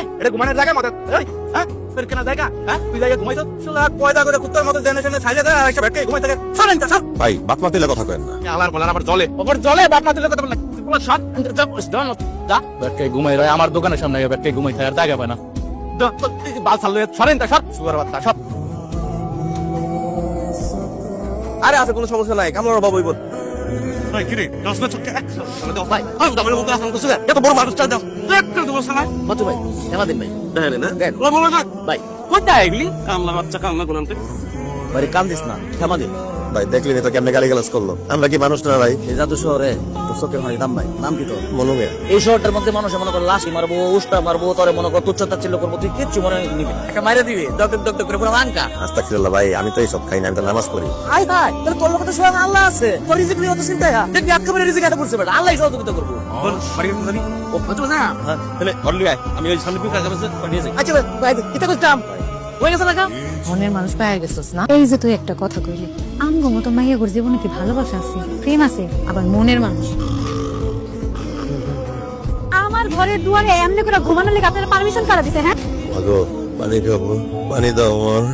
ওই এটা ঘুমানোর জায়গা এই হ্যাঁ কেনা জায়গা হ্যাঁ তুই জায়গা ঘুমাইছ শুনলা কয়দা করে কুত্তার মতো জেনে সাইজে দেয় একটা ব্যাটকে ঘুমাই থাকে চলেন তো সব ভাই মাতিলে কথা কেন না আলার বলার আবার জলে ওপর জলে বাপ কথা বল না পুরো শট যা ব্যাটকে ঘুমাই রয় আমার দোকানের সামনে ব্যাটকে ঘুমাই থাকে আর জায়গা পায় না দা, বাল সরেন তা সব সুগার বাচ্চা সব আরে আছে কোনো সমস্যা নাই কামড় বাবুই বল ভাই কিরে দশ না ভাই আমি দামের মতো আসলাম বড় মানুষটা দাও একটা দেবো সালা কত ভাই এমা দিন ভাই। দেখেন না দেন। না ভাই। কোথায় এগুলি? কামলা বাচ্চা কামলা গুলামতে ভাই কাম দিস না ক্ষমা দিন। ভাই দেখলি তো কেমনে গালি গালাজ করল? আমরা কি মানুষ না ভাই? এই জাদু শহরে তোর চোখের হয় দাম ভাই নাম কি তোর? মনু এই শহরটার মধ্যে মানুষ মনে কর লাশি মারবো উষ্টা মারবো তোরে মনে কর তুচ্ছ তাচ্ছিল্য করব তুই কিচ্ছু মনে নিবি না। একটা মাইরে দিবি ডক ডক করে পুরো মাঙ্কা আস্তাগফিরুল্লাহ ভাই আমি তো এইসব খাই না আমি তো নামাজ পড়ি। আই ভাই তাহলে তোর লোক তো স্বয়ং আল্লাহ আছে। তোর রিজিক নিয়ে অত চিন্তা হ্যাঁ? দেখবি একেবারে রিজিক এটা করছে বেটা আল্লাহ সহযোগিতা করব। বল বাড়ি জানি ও কত না? হ্যাঁ। তাহলে ঘর লিয়ে আয় আমি ওই সামনে পিকা কাছে পাঠিয়ে যাই আচ্ছা ভাই ভাই কিতা করতাম হয়ে গেছে কাম মনের মানুষ পাওয়া গেছিস না? এই যে তুই একটা কথা কইলি আমগো মতো মাইয়া গোর জীবনে কি ভালোবাসা আছে? প্রেম আছে? আবার মনের মানুষ? আমার ঘরের দুয়ারে এমনি করে ঘুমানোর লেগে আপনারা পারমিশন কারা দিছে হ্যাঁ? মাগো পানি খাব পানি দাও আমার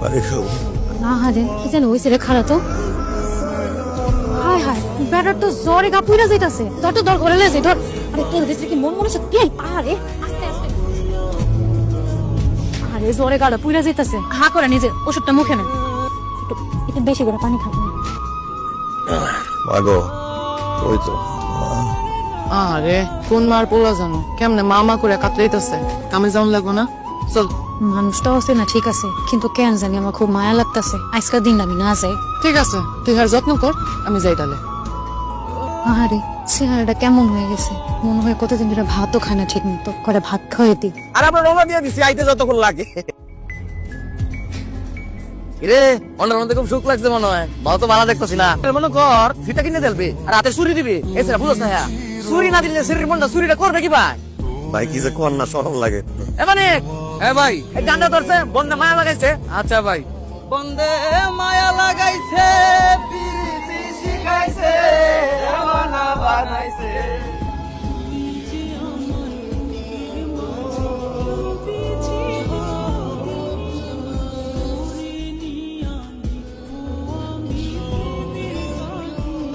পানি খাব। না হারে কি যেন হইছে রে খারাপ তো। হায় হায় বেটার তো জ্বরে গা পুইরা যাইতাছে। তোর তো দর ঘরে লেছে ধর। আরে তোর দেশে কি মন মনে সত্যি পাহাড়ে আরে জ্বরে গাড়া পুইরা যাইতাছে। হা করে নিজে ওষুধটা মুখে নেন। একটু একটু বেশি করে পানি খাবেন। মাগো ওই তো। আরে কোন মার পোলা জানো? কেমনে মামা করে কাতলাইতেছে কামে যাওন লাগবো না? চল। মানুষটাও আছে না ঠিক আছে। কিন্তু কেন জানি আমার খুব মায়া লাগতাছে। আজকাল দিন আমি না যাই। ঠিক আছে তুই হার যত্ন কর আমি যাই তাহলে। আরে চেহারাটা কেমন হয়ে গেছে? মনে হয় কতদিন ধরে ভাতও খায় না ঠিক মতো। করে ভাত খাওয়াই দিই? আর আমরা রওনা দিয়ে দিছি আইতে যতক্ষণ লাগে। রে মনের মধ্যে খুব সুখ লাগছে মনে হয়। ভালো তো ভালো দেখতেছি না। এর মনে কর ফিটা কিনে দেলবি আর হাতে ছুরি দিবি। এছাড়া বুঝছ না হ্যাঁ। ছুরি না দিলে শরীর মনটা ছুরিটা করবে কি ভাই? ভাই কি যে কোন না সরম লাগে। এ মানে? এ ভাই। এই গানটা ধরছে বন্ধে মায়া লাগাইছে। আচ্ছা ভাই। বন্ধে মায়া লাগাইছে পিরিতি শিখাইছে বানাইছে।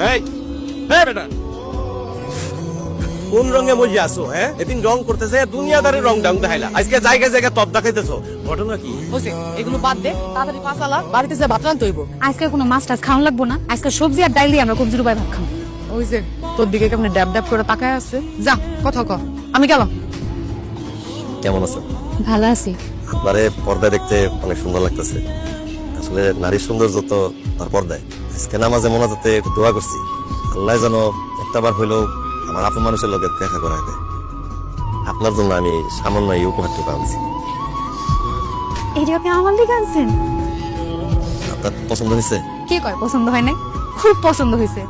এই এই বেটা। কোন রঙে মজি আসো হ্যাঁ? এদিন রং করতেছে দুনিয়াদারি রং ডাং দেখাইলা। আজকে জায়গায় জায়গায় তপ দেখাইতেছো। ঘটনা কি? হইছে এগুলো বাদ দে তাড়াতাড়ি পাঁচালা বাড়িতে যা ভাত হইব। আজকে কোনো মাছ টাছ খাওয়ান লাগবো না? আজকে সবজি আর দিয়ে আমরা কবজি রুবাই ভাত খাব। ওই যে তোর দিকে কেমনে ড্যাব ড্যাব করে তাকায় আছে? যা কথা ক। আমি গেলাম। কেমন আছো? ভালো আছি। আপনারে পর্দায় দেখতে অনেক সুন্দর লাগতেছে। আসলে নারীর সৌন্দর্য তো তার পর্দায়। আজকে নামাজে মোনাজাতে দোয়া করছি। আল্লাহ যেন একটা বার হইলেও আমার আপন মানুষের লোকের দেখা করায় দেয়। আপনার জন্য আমি সামান্য এই উপহারটুকু আনছি এই আপনি আমার দিকে আনছেন? আপনার পছন্দ হয়েছে? কে কয় পছন্দ হয় নাই? খুব পছন্দ হয়েছে।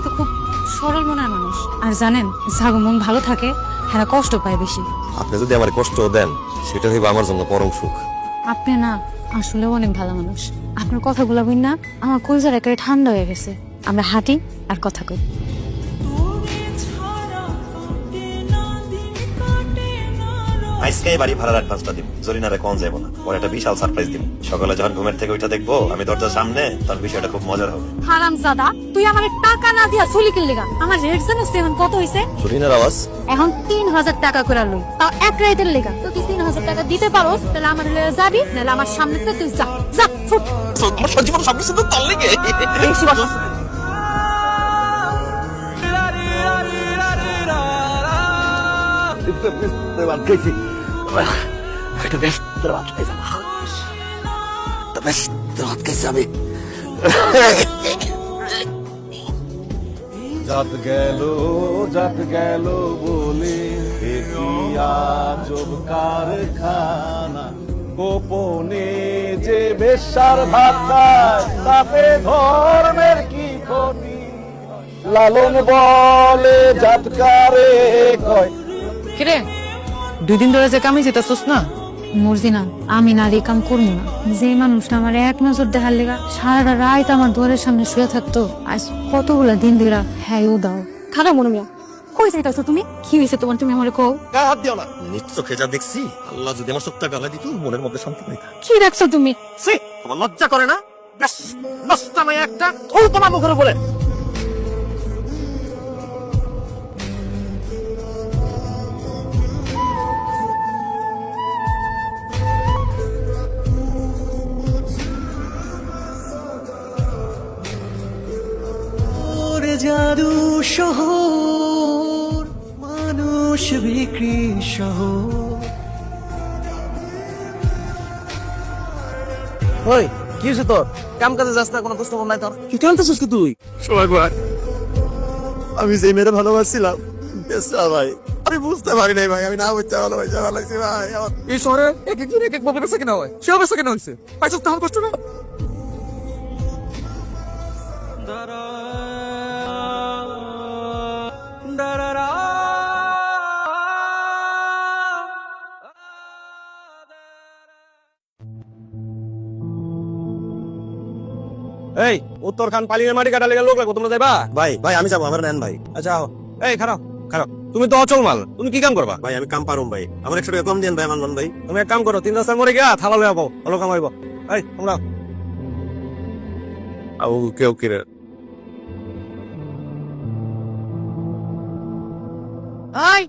আপনি তো খুব সরল মনের মানুষ। আর জানেন যাগো মন ভালো থাকে হ্যাঁ কষ্ট পায় বেশি। আপনি যদি আমার কষ্ট দেন সেটা হইবে আমার জন্য পরম সুখ। আপনি না আসলে অনেক ভালো মানুষ। আপনার কথাগুলো বই না আমার কলজার একেবারে ঠান্ডা হয়ে গেছে। আমরা হাঁটি আর কথা কই। আজকে বাড়ি ভাড়ার অ্যাডভান্সটা দিব। জরিনারে কম যাব না। পরে একটা বিশাল সারপ্রাইজ দিব। সকালে যখন ঘুমের থেকে ওইটা দেখব আমি দরজার সামনে তার বিষয়টা খুব মজার হবে। হারাম জাদা তুই আমার টাকা না দিয়া চলি কিনলি গা। আমার রেট জানিস তো এখন কত হয়েছে জরিনার আওয়াজ? এখন তিন হাজার টাকা করে লই। তাও এক রাইতের লেগা। তো তুই তিন হাজার টাকা দিতে পারো তাহলে আমার লয়ে যাবি নাহলে আমার সামনে তো তুই যা। যা ফুট। আমার সজীবন সব কিছু তো তার লেগে। বেশি কথা একটা বেশ তোর ভাত খাইছে তো বেশ তোর ভাত খাইছে আমি জাত গেল জাত গেল বলে আজব কারখানা গোপনে যে বেশার ভাত তাতে ধর্মের কি ক্ষতি লালন বলে জাতকারে কয় কিরে দুই দিন ধরে যে কামি যেতেছস না? মর্জিনা আমি নারী কাম করব না। যে মানুষটা আমার এক নজর দেখার লেগা সারাটা রাত আমার দুয়ারের সামনে শুয়ে থাকতো আজ কতগুলা দিন দিরা হ্যাঁ ও দাও। খারাপ মনে মিয়া কই যাইতাছো তুমি? কি হয়েছে তোমার? তুমি আমারে কও। গায়ে হাত দিও না। নিত্য খেজা দেখছি আল্লাহ যদি আমার চোখটা গালা দিত মনের মধ্যে শান্তি পাইতা। কি রাখছো তুমি? সে তোমার লজ্জা করে না? ব্যাস নষ্টা একটা ও তোমার মুখের উপরে। শহর মানুষ বিক্রি শহর। ওই কি হয়েছে তোর? কাম কাজে যাস না কোনো প্রশ্ন নাই তোর। কি টানতেছিস কি তুই? সোহাগ ভাই আমি যে মেয়েটা ভালোবাসছিলাম বেসরা ভাই। আমি বুঝতে পারি নাই ভাই আমি না বুঝতে ভালোবাসা ভালোবাসি ভাই আমার এই শহরে এক একজন এক এক ভাবে বেসা কেনা হয়। সে অবস্থা কেন হয়েছে পাইছিস তাহলে কষ্ট না এই উত্তরখান পালিয়ে মাটি কাটা লেগে লোক লাগবো তোমরা যাইবা? ভাই ভাই আমি যাব আমার নেন ভাই। আচ্ছা। এই খারাপ খারাপ তুমি তো অচল মাল তুমি কি কাম করবা? ভাই আমি কাম পারুম ভাই আমার একশো টাকা কম দেন ভাই আমার ভাই। তুমি এক কাম করো তিন রাস্তার মরে গিয়া থালা লয়ে আবো ভালো কামাইব এই তোমরা। আউ কেউ কিরে? আয়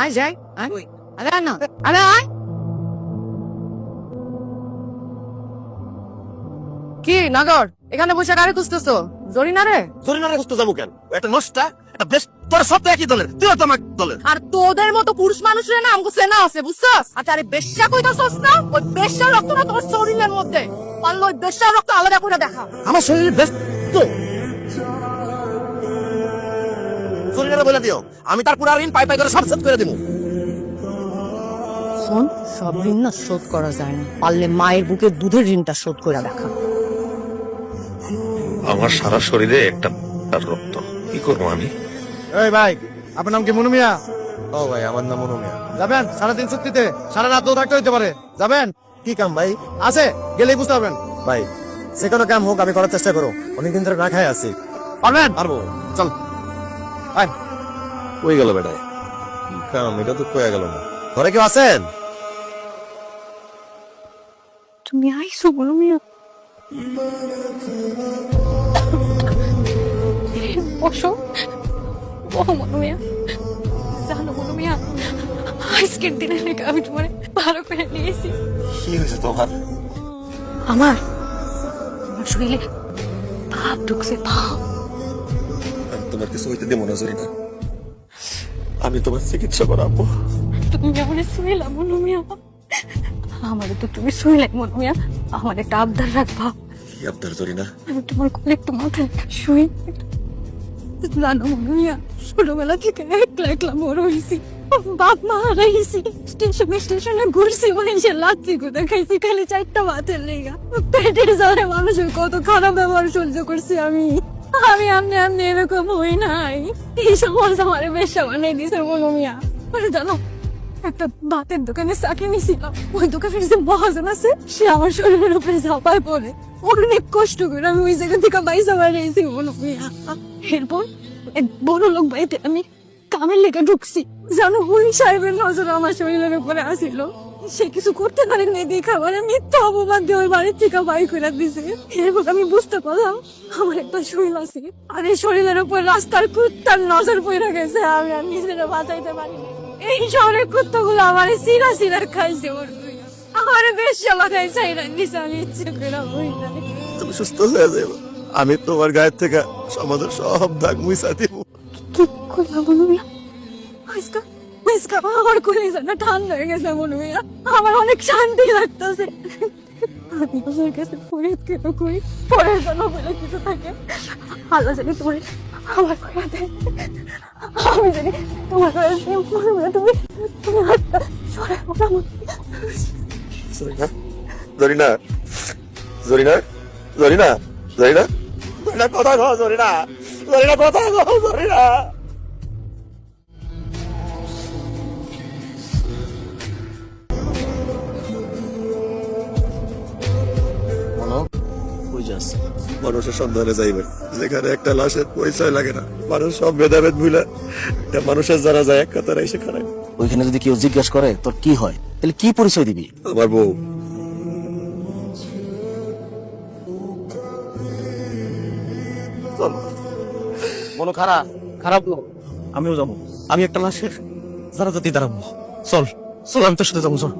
আয় যাই আয়। আরে না আরে আয়। কি নাগর? এখানে বসে কারে খুঁজতেছো? জরিনা রে জরিনারে খুঁজতে যাব কেন? একটা নষ্টা একটা বেশ তোর সব তো একই দলের। তুইও তো আমার দলের। আর তোদের মতো পুরুষ মানুষের না আমাকে সেনা আছে বুঝছস? আচ্ছা আরে বেশ্যা কইতাছস না? ওই বেশ্যার রক্ত না তোর শরীরের মধ্যে? পারল ওই বেশ্যার রক্ত আলাদা করে দেখা। আমার শরীরে বেশ তো। জরিনারে বলে দিও আমি তার পুরা ঋণ পাই পাই করে সব সেট করে দিব। শোন সব ঋণ না শোধ করা যায় না। পারলে মায়ের বুকে দুধের ঋণটা শোধ করে দেখা। আমার সারা শরীরে একটা রক্ত। কি করব আমি? এই ভাই আপনার নাম কি মনু মিয়া ও ভাই আমার নাম অনুমিয়া যাবেন সাড়ে তিন চুক্তিতে সারা রাত থাকতে হইতে পারে। যাবেন? কি কাম ভাই? আছে গেলেই বুঝতে পারবেন। ভাই যে কোনো কাম হোক আমি করার চেষ্টা করো। অনেকদিন ধরে না খাই আছি। পারবেন? পারব। চল। আয়। কই গেল বেটায়? কি কাম? এটা তো কয়ে গেল না। ঘরে কেউ আছেন? তুমি আইসো বলো মিয়া বসো। বহ মনু মিয়া। জানো মনু মিয়া আজকের আমি তোমার ভালো করে নিয়েছি। কি হয়েছে তোমার? আমার? আমার শরীরে ভাব ঢুকছে ভাব আমি তোমার কিছু হইতে দেবো না জরিনা। আমি তোমার চিকিৎসা করাবো। তুমি আমার শুইলা মনু মিয়া। আমার তো তুমি শুইলাই মনু মিয়া। আমার একটা আবদার রাখবা। কি আপনার জরিনা? আমি তোমার কোলে একটু মাথা রেখে শুই। জানো মনুয়া ছোটবেলা থেকে একলা একলা বড় হয়েছি। বাপ মা হারাইছি স্টেশনে স্টেশনে ঘুরছি মানুষে লাচ্ছি কোথা খাইছি খালি চারটা ভাতের লেগা। পেটের জ্বরে মানুষের কত খারাপ ব্যবহার সহ্য করছি আমি। আমি আমনে আমনে এরকম হই নাই। এই সমাজ আমার বেশ বানিয়ে দিছে মনুমিয়া জানো একটা ভাতের দোকানে চাকরি নিয়েছিলাম। ওই দোকানের যে মহাজন আছে, সে আমার শরীরের উপরে ঝাঁপায় পড়ে। অনেক কষ্ট করে আমি ওই জায়গা থেকে বাইসা বাড়িয়েছি মনে এরপর এক বড় লোক বাড়িতে আমি কামের লেগে ঢুকছি। জানো ওই সাহেবের নজর আমার শরীরের উপরে আসিল। সে কিছু করতে পারেন না দেখে আমার মিথ্যা অপবাদ দিয়ে ওই বাড়ির থেকে বাড়ি করে দিছে এরপর আমি বুঝতে পারলাম, আমার একটা শরীর আছে। আর এই শরীরের উপর রাস্তার কুত্তার নজর পড়ে গেছে, আমি আর নিজেরা বাঁচাইতে পারিনি। এই শহরের কুত্তাগুলো আমার সিরা সিরা খাইছে ওর আমার বেশ সেবা খাইছে এরা নিচে আমি ইচ্ছে করে তুমি সুস্থ হয়ে যাবে আমি তোমার গায়ের থেকে সমাজের সব দাগ মুইসা দিব। কি করলাম বলো মিয়া? আজকা আজকা আমার করে যেন ঠান্ডা হয়ে গেছে মনে মিয়া। আমার অনেক শান্তি লাগতেছে। আমি ওদের কাছে ফরিয়াদ কেন করি পরের জন্য বলে কিছু থাকে। আল্লাহ জানি তোমার আমার করে দেয় আমি জানি তোমার করে দেয় তুমি তুমি হাতটা সরে ওটা জরিনা জরিনা জরিনা জরিনা জরিনা। জরিনা, কথা জরিনা। জরিনা, কথা মানুষের সন্ধানে যাইবে। যেখানে একটা লাশের পরিচয় লাগে না। মানুষ সব ভেদাভেদ ভুলে একটা মানুষের যারা যায় এক কাতারে এসে খারাপ ওইখানে যদি কেউ জিজ্ঞেস করে তোর কি হয়? তাহলে কি পরিচয় দিবি? আমার বউ। মনো খারাপ খারাপ লোক আমিও যাব। আমি একটা লাশের যারা জাতি দাঁড়াবো চল চল আমি তোর সাথে যাব চল।